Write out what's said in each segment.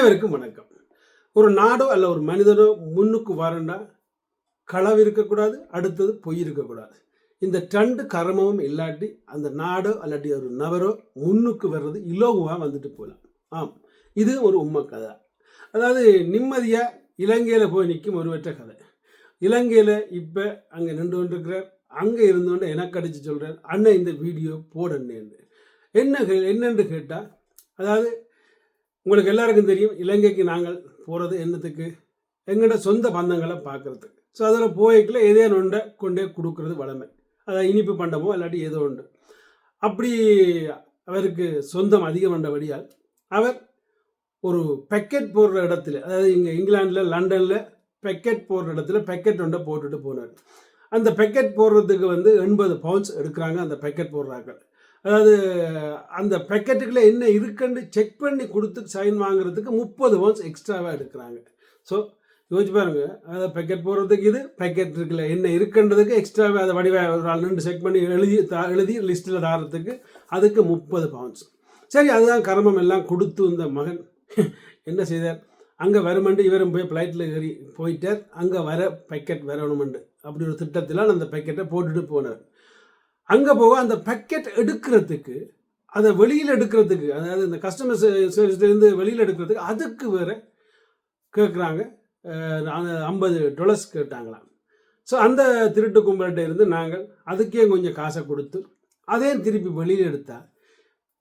அனைவருக்கும் வணக்கம். ஒரு நாடோ அல்ல ஒரு மனிதனோ முன்னுக்கு வரண்டா களவு இருக்கக்கூடாது அடுத்தது பொய் இருக்கக்கூடாது. இந்த ரெண்டு கர்மமும் இல்லாட்டி அந்த நாடோ அல்லாட்டி ஒரு நபரோ முன்னுக்கு வர்றது இலோகுவாக வந்துட்டு போகலாம் ஆம் இது ஒரு உண்மை கதை. அதாவது நிம்மதியாக இலங்கையில் போய் நிற்கும் ஒருவற்ற கதை. இலங்கையில் இப்போ அங்கே நின்று கொண்டிருக்கிறார் அங்கே இருந்தோண்டு எனக்கு அடித்து சொல்கிறார் அண்ணன் இந்த வீடியோ போடண்ணேன்னு. என்ன கே- கேட்டால் அதாவது உங்களுக்கு எல்லாருக்கும் தெரியும் இலங்கைக்கு நாங்கள் போகிறது என்னத்துக்கு? எங்களோட சொந்த பந்தங்களை பார்க்குறதுக்கு ஸோ அதில் போய்க்குள்ள ஏதே ஒன்றை கொண்டே கொடுக்கறது வளமை. அதாவது இனிப்பு பண்டமோ இல்லாட்டி ஏதோ ஒன்று. அப்படி அவருக்கு சொந்தம் அதிகம் வந்தபடியால் அவர் ஒரு பெக்கெட் போடுற இடத்துல அதாவது இங்கே இங்கிலாந்தில் லண்டனில் பெக்கெட் போடுற இடத்துல பெக்கெட் ஒன்றை போட்டுட்டு போனார். அந்த பெக்கெட் போடுறதுக்கு வந்து எண்பது பவுண்ட்ஸ் எடுக்கிறாங்க அந்த பெக்கெட் போடுறாங்க அதாவது அந்த பேக்கெட்டுக்குள்ளே என்ன இருக்குன்னு செக் பண்ணி கொடுத்து சைன் வாங்குறதுக்கு முப்பது பவுன்ஸ் எக்ஸ்ட்ராவாக எடுக்கிறாங்க. ஸோ யோசிச்சு பாருங்க. அதாவது பேக்கெட் போடுறதுக்கு இது பெக்கெட் இருக்குல்ல என்ன இருக்குன்றதுக்கு எக்ஸ்ட்ராவே அதை வடிவ ஒரு ஆள் நின்று செக் பண்ணி எழுதி தா எழுதி லிஸ்ட்டில் தாரத்துக்கு அதுக்கு முப்பது பவுன்ஸ் சரி அதுதான் கர்மம். எல்லாம் கொடுத்து இந்த மகன். என்ன செய்தார்? அங்கே வருமெண்டு இவரும் போய் ஃப்ளைட்டில் ஏறி போயிட்டார். அங்கே வர பேக்கெட் வரணுமெண்டு. அப்படி ஒரு திட்டத்தில் அந்த பேக்கெட்டை போட்டுட்டு போனார். அங்கே போக அந்த பெக்கெட் எடுக்கிறதுக்கு அதை வெளியில் எடுக்கிறதுக்கு அதாவது இந்த கஸ்டமர் சர்வீஸ்லேருந்து வெளியில் எடுக்கிறதுக்கு அதுக்கு வேற கேட்குறாங்க ஐம்பது டொலர்ஸ் கேட்டாங்களாம். ஸோ அந்த திருட்டு கும்பல்கிட்ட இருந்து நாங்கள் அதுக்கே கொஞ்சம் காசை கொடுத்து அதே திருப்பி வெளியில் எடுத்தா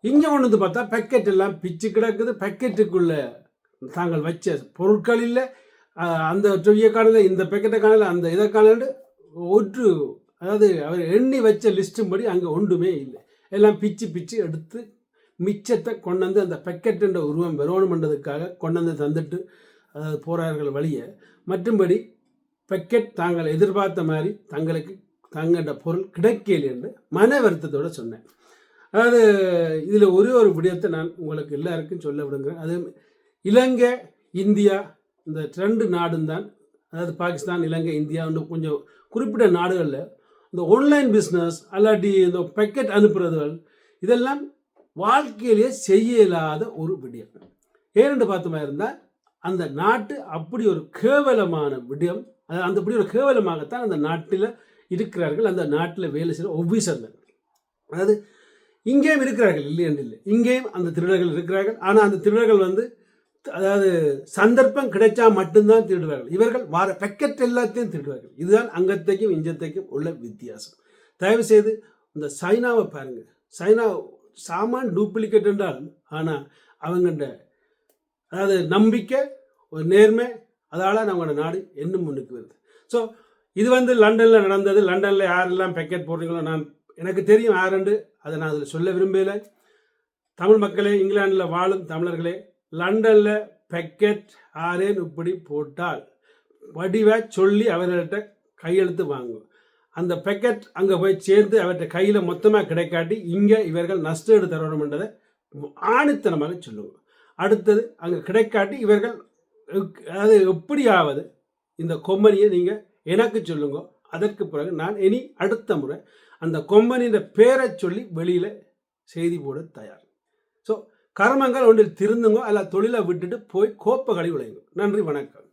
இங்கே கொண்டு வந்து பார்த்தா பேக்கெட் எல்லாம் பிச்சு கிடக்குது. பேக்கெட்டுக்குள்ளே தாங்கள் வச்ச பொருட்கள் இல்லை. அந்த டொய்யை காணல இந்த பெக்கெட்டை காணல அந்த இதை காணல. ஒன்று அதாவது அவர் எண்ணி வச்ச லிஸ்ட்டும் படி அங்கே ஒன்றுமே இல்லை. எல்லாம் பிச்சு பிச்சு எடுத்து மிச்சத்தை கொண்டு வந்து அந்த பெக்கெட்டுன்ற உருவம் வரணுமென்றதுக்காக கொண்டு வந்து தந்துட்டு அதாவது போறார்கள் வழிய மற்றும்படி பெக்கெட் தாங்கள் எதிர்பார்த்த மாதிரி தங்களுக்கு தங்கள்ட பொருள் கிடைக்கல என்று மன வருத்தத்தோடு சொன்னேன். அதாவது இதில் ஒரே ஒரு விடயத்தை நான் உங்களுக்கு எல்லாருக்கும் சொல்ல விடுங்கிறேன் அது இலங்கை இந்தியா இந்த ரெண்டு நாடும் தான் அதாவது பாகிஸ்தான் இலங்கை இந்தியா இன்னும் கொஞ்சம் குறிப்பிட்ட நாடுகளில் இந்த ஆன்லைன் பிஸ்னஸ் அல்லாட்டி இந்த பெக்கெட் அனுப்புறதுகள் இதெல்லாம் வாழ்க்கையிலேயே செய்ய இல்லாத ஒரு விடயம். ஏனென்று பார்த்தமா இருந்தால் அந்த நாட்டு அப்படி ஒரு கேவலமான விடயம் அது அந்த அப்படி ஒரு கேவலமாகத்தான் அந்த நாட்டில் இருக்கிறார்கள் அந்த நாட்டில் வேலை செய்கிற ஒவ்வீசர்கள் அதாவது இங்கேயும் இருக்கிறார்கள் இல்லை என்று இல்லை இங்கேயும் அந்த திருடர்கள் இருக்கிறார்கள். ஆனால் அந்த திருடர்கள் வந்து அதாவது சந்தர்ப்பம் கிடைச்சா மட்டும்தான் திருடுவார்கள். இவர்கள் வார பெக்கெட் எல்லாத்தையும் திருடுவார்கள். இதுதான் அங்கத்தைக்கும் இஞ்சத்தைக்கும் உள்ள வித்தியாசம். தயவு செய்து இந்த சைனாவை பாருங்க. சைனா சாமான் டூப்ளிகேட் என்றாலும் ஆனால் அவங்கள்ட அதாவது நம்பிக்கை ஒரு நேர்மை அதால் நம்மளோட நாடு இன்னும் முன்னுக்கு வருது. ஸோ இது வந்து லண்டனில் நடந்தது. லண்டனில் யாரெல்லாம் பெக்கெட் போடுறீங்களோ நான் எனக்கு தெரியும் யாருண்டு அதை நான் அதில் சொல்ல விரும்பலை தமிழ் மக்களே இங்கிலாந்தில் வாழும் தமிழர்களே லண்டனில் பெக்கெட் ஆரேன் இப்படி போட்டால் வடிவை சொல்லி அவர்கள்ட்ட கையெழுத்து வாங்கும். அந்த பெக்கெட் அங்கே போய் சேர்ந்து அவர்கிட்ட கையில் மொத்தமாக கிடைக்காட்டி இங்கே இவர்கள் நஷ்டம் தரணும்ன்றதை ஆணித்தனமாக சொல்லுவோம். அடுத்தது அங்கே கிடைக்காட்டி இவர்கள் அது அதாவது எப்படியாவது இந்த கொம்பனியை நீங்கள் எனக்கு சொல்லுங்க அதற்கு பிறகு நான் இனி அடுத்த முறை அந்த கொம்பனியின் பேரை சொல்லி வெளியில் செய்தி போட தயார். ஸோ கர்மங்கள் ஒன்றில் திருந்துங்கோ அல்ல தொழிலை விட்டுட்டு போய் கோப்ப கழி நன்றி வணக்கம்.